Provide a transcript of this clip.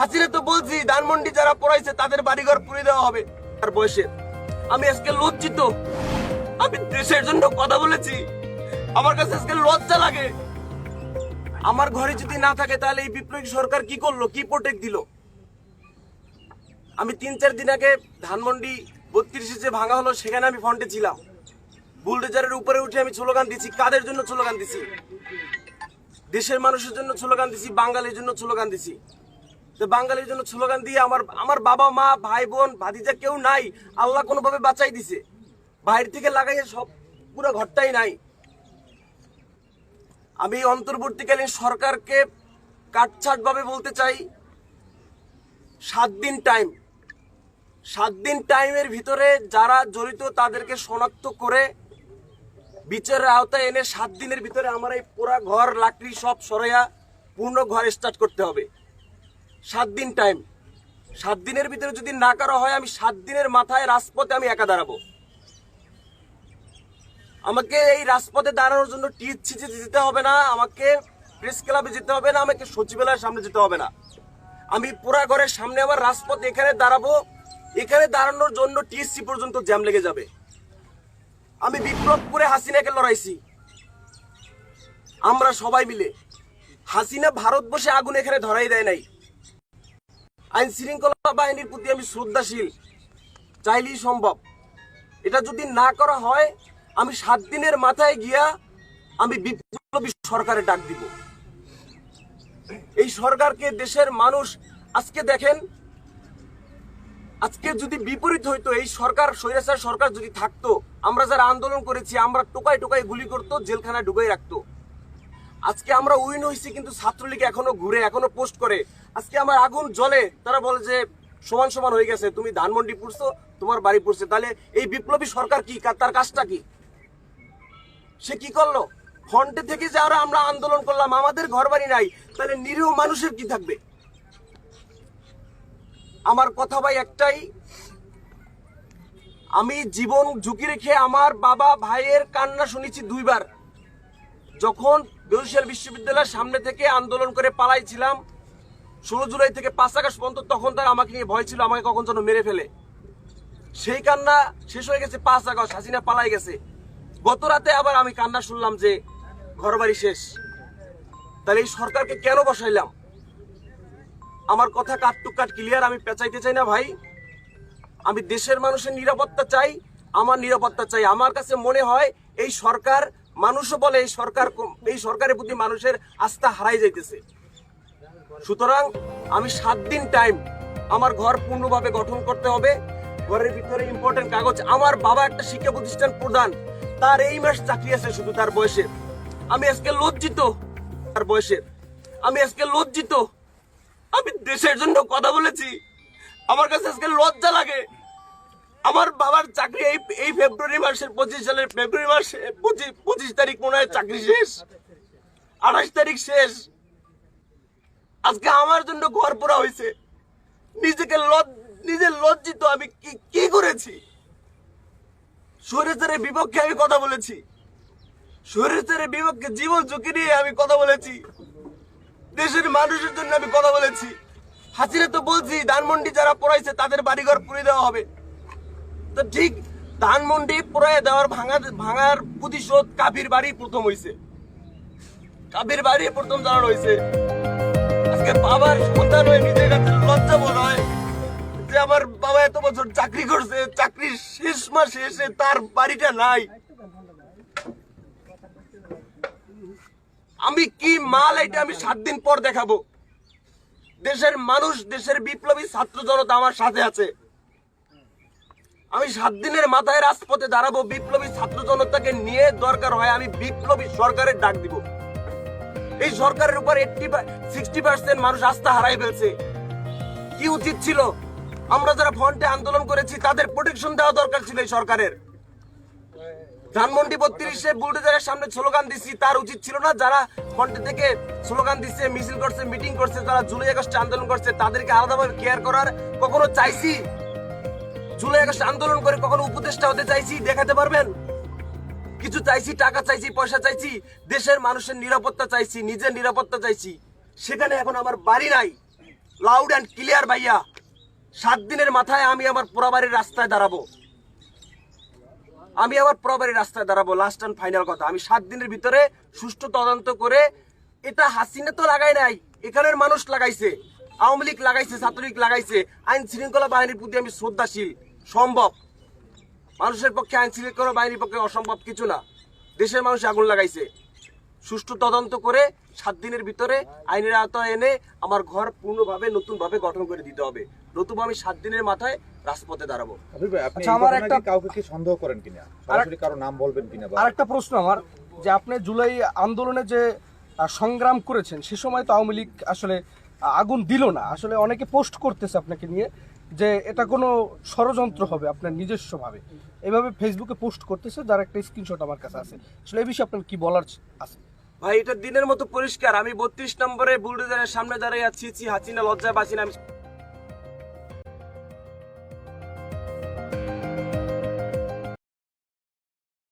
হাসিনা তো বলছি, ধানমন্ডি যারা পড়াইছে তাদের বাড়িঘর পুড়ে দেওয়া হবে। আর বয়সে। আমি আজকে লজ্জিত। আমি দেশের জন্য কথা বলেছি। আমার কাছে আজকে লজ্জা লাগে। আমার ঘরে যদি না থাকে, তাহলে এই বিপ্লবী সরকার কি করল? কি প্রোটেক্ট দিল? আমি তিন চার দিন আগে ধানমন্ডি বত্রিশে যে ভাঙা হলো, সেখানে আমি ফ্রন্টে ছিলাম। বুলডোজারের উপরে উঠে আমি স্লোগান দিছি, কাদের জন্য স্লোগান দিছি? দেশের মানুষের জন্য স্লোগান দিছি, বাঙালির জন্য স্লোগান দিছি। তো বাঙালির জন্য স্লোগান দিয়ে আমার আমার বাবা, মা, ভাই, বোন, ভাতিজা কেউ নাই, আল্লাহ কোনোভাবে বাঁচাই দিছে। বাইরে থেকে লাগাইয়ে সব, পুরো ঘরটাই নাই। আমি অন্তর্বর্তীকালীন সরকারকে কাটছাট ভাবে বলতে চাই, সাত দিন টাইম সাত দিন টাইমের ভিতরে যারা জড়িত তাদেরকে শনাক্ত করে বিচারের আওতায় এনে সাত দিনের ভিতরে আমার এই পুরা ঘর, লাকড়ি সব সরাইয়া পূর্ণ ঘর স্টার্ট করতে হবে। সাত দিন টাইম সাত দিনের ভিতরে যদি না করা হয়, আমি সাত দিনের মাথায় রাজপথে আমি একা দাঁড়াবো। আমাকে এই রাজপথে দাঁড়ানোর জন্য টিএসসিতে যেতে হবে না, আমাকে প্রেস ক্লাবে যেতে হবে না, আমাকে সচিবালয়ের সামনে যেতে হবে না। আমি পুরা ঘরের সামনে আমার রাজপথ এখানে দাঁড়াবো, এখানে দাঁড়ানোর জন্য টিএসসি পর্যন্ত জ্যাম লেগে যাবে। আমি বিপ্লব করে হাসিনাকে লড়াইছি। আমরা সবাই মিলে। হাসিনা ভারতবর্ষে আগুন এখানে ধরাই দেয় নাই। আইন শৃঙ্খলা বাহিনীর প্রতি আমি শ্রদ্ধাশীল। চাইলেই সম্ভব। এটা যদি না করা হয়, আমি সাত দিনের মাথায় গিয়া আমি বিপ্লবী সরকারে ডাক দিব। এই সরকারকে দেশের মানুষ আজকে দেখেন, আজকে যদি বিপরীত হইতো, এই সরকার, স্বৈরাচার সরকার যদি থাকতো, আমরা যারা আন্দোলন করেছি, আমরা টোকাই টোকাই গুলি করতো, জেলখানায় ঢুকাই রাখতো। আজকে আমরা উইন হয়েছি কিন্তু ছাত্রলীগ এখনও ঘুরে, এখনও পোস্ট করে। আজকে আমার আগুন জ্বলে, তারা বলে যে সমান সমান হয়ে গেছে, তুমি ধানমন্ডি পড়ছো, তোমার বাড়ি পড়ছে। তাহলে এই বিপ্লবী সরকার কি? তার কাজটা কি? সে কি করল? ফ্রন্টে থেকে যারা আমরা আন্দোলন করলাম, আমাদের ঘর বাড়ি নাই, তাহলে নিরীহ মানুষের কি থাকবে? আমার কথা ভাই একটাই, আমি জীবন ঝুঁকি রেখে আমার বাবা ভাইয়ের কান্না শুনেছি দুইবার। যখন বরিশাল বিশ্ববিদ্যালয়ের সামনে থেকে আন্দোলন করে পালাইছিলাম। ষোলো জুলাই থেকে পাঁচ আগস্ট পর্যন্ত তখন তার আমাকে নিয়ে ভয় ছিল, আমাকে কখন যেন মেরে ফেলে। সেই কান্না শেষ হয়ে গেছে পাঁচ আগস্ট, হাসিনা পালাই গেছে। গত রাতে আবার আমি কান্না শুনলাম যে ঘরবাড়ি শেষ। তাহলে এই সরকারকে কেন বসাইলাম? আমার কথা কাট টু কাট ক্লিয়ার আমি পেঁচাইতে চাই না ভাই। আমি দেশের মানুষের নিরাপত্তা চাই, আমার নিরাপত্তা চাই। আমার কাছে মনে হয় এই সরকার মানুষও বলে এই সরকার এই সরকারের প্রতি মানুষের আস্থা হারাই যাইতেছে। সুতরাং আমি সাত দিন টাইম আমার ঘর পূর্ণভাবে গঠন করতে হবে। ঘরের ভিতরে ইম্পর্টেন্ট কাগজ। আমার বাবা একটা শিক্ষা প্রতিষ্ঠান প্রধান। তার এই মাস চাকরি আছে শুধু তার বয়সে আমি আজকে লজ্জিত তার বয়সে আমি আজকে লজ্জিত। আমি দেশের জন্য কথা বলেছি। আমার কাছে আজকে লজ্জা লাগে। আমার বাবার চাকরি এই এই ফেব্রুয়ারি মাসের পঁচিশ সালের ফেব্রুয়ারি মাসে পঁচিশ তারিখ মনে হয় চাকরি শেষ। আঠাশ তারিখ শেষ। আজকে আমার জন্য ঘর পোড়া হয়েছে। নিজেকে নিজে লজ্জিত আমি কি করেছি? শরীরের বিপক্ষে আমি কথা বলেছি। শরীরের বিপক্ষে জীবন ঝুঁকি নিয়ে আমি কথা বলেছি। দেশের মানুষের জন্য আমি কথা বলেছি। হাসিনা তো বলছি, ধানমন্ডি যারা পড়াইছে তাদের বাড়িঘর পুড়ে দেওয়া হবে। তো ঠিক ধানমন্ডি পুরাই দেওয়ার ভাঙার ভাঙার প্রতিশোধ কাবির বাড়ি প্রথম হইছে। কাবির বাড়ি প্রথম জানানো হয়েছে আজকে বাবার সন্তান হয়ে নিজের কাছে লজ্জা মনে হয় যে আমার বাবা এত বছর চাকরি করছে চাকরির শেষ মাসে এসে তার বাড়িটা নাই। আমি কি মাল এটা আমি সাত দিন পর দেখাবো? দেশের মানুষ, দেশের বিপ্লবী ছাত্র জনতা আমার সাথে আছে। আমি সাত দিনের মাথায় রাজপথে দাঁড়াবো, বিপ্লবী ছাত্র জনতাকে নিয়ে দরকার হয়, আমি বিপ্লবী সরকারের ডাক দিব। এই সরকারের উপর এইটটি সিক্সটি পার্সেন্ট মানুষ আস্থা হারাই ফেলছে। কি উচিত ছিল? আমরা যারা ফ্রন্টে আন্দোলন করেছি, তাদের প্রোটেকশন দেওয়া দরকার ছিল এই সরকারের। ধানমন্ডি বত্রিশে বুলডোজারের সামনে স্লোগান দিচ্ছি তার উচিত ছিল না যারা ফ্রন্টে থেকে স্লোগান দিচ্ছে মিছিল করছে মিটিং করছে, যারা জুলাই আগস্টে আন্দোলন করছে, তাদেরকে আলাদাভাবে কেয়ার করার কখনো চাইছি? জুলাই আগস্ট আন্দোলন করে কখনো উপদেষ্টা হতে চাইছি, দেখাতে পারবেন? কিছু চাইছি, টাকা চাইছি, পয়সা চাইছি, দেশের মানুষের নিরাপত্তা চাইছি, নিজের নিরাপত্তা চাইছি। সেখানে এখন আমার বাড়ি নাই। লাউড অ্যান্ড ক্লিয়ার ভাইয়া। সাত দিনের মাথায় আমি আমার পোড়াবাড়ির রাস্তায় দাঁড়াবো। আমি আমার পোড়াবাড়ির রাস্তায় দাঁড়াবো লাস্ট অ্যান্ড ফাইনাল কথা। আমি সাত দিনের ভিতরে সুষ্ঠু তদন্ত করে এটা হাসিনা তো লাগাই নাই, এখানের মানুষ লাগাইছে, আওয়ামী লীগ লাগাইছে, ছাত্রলীগ লাগাইছে, আইন শৃঙ্খলা বাহিনীর প্রতি আমি শ্রদ্ধাশীল। সম্ভব। মানুষের পক্ষে আইন শৃঙ্খলা বাহিনীর পক্ষে অসম্ভব কিছু না। দেশের মানুষ আগুন লাগাইছে। সুষ্ঠু তদন্ত করে সাত দিনের ভিতরে আইনের আওতায় এনে আমার ঘর পূর্ণভাবে নতুনভাবে গঠন করে দিতে হবে। নতুবা আমি সাত দিনের মাথায় রাজপথে দাঁড়াবো। আচ্ছা, আমার একটা- কাউকে কি সন্দেহ করেন কিনা? সরাসরি কারও নাম বলবেন কিনা আরেকটা প্রশ্ন আমার যে আপনি জুলাই আন্দোলনে যে সংগ্রাম করেছেন সে সময় তো আওয়ামী লীগ আসলে আগুন দিল না। আসলে অনেকে পোস্ট করতেছে আপনাকে নিয়ে। যে এটা কোনো ষড়যন্ত্র হবে আপনার নিজস্বভাবে। এভাবে ফেসবুকে পোস্ট করতেছে, যার একটা স্ক্রিনশট আমার কাছে আছে। আসলে এই বিষয়ে আপনার কি বলার আছে? ভাই, এটা দিনের মতো পরিষ্কার। আমি বত্রিশ নম্বরে বুলডোজারের সামনে দাঁড়িয়ে আছি, ছি হাসিনা লজ্জা বাসিনা আমি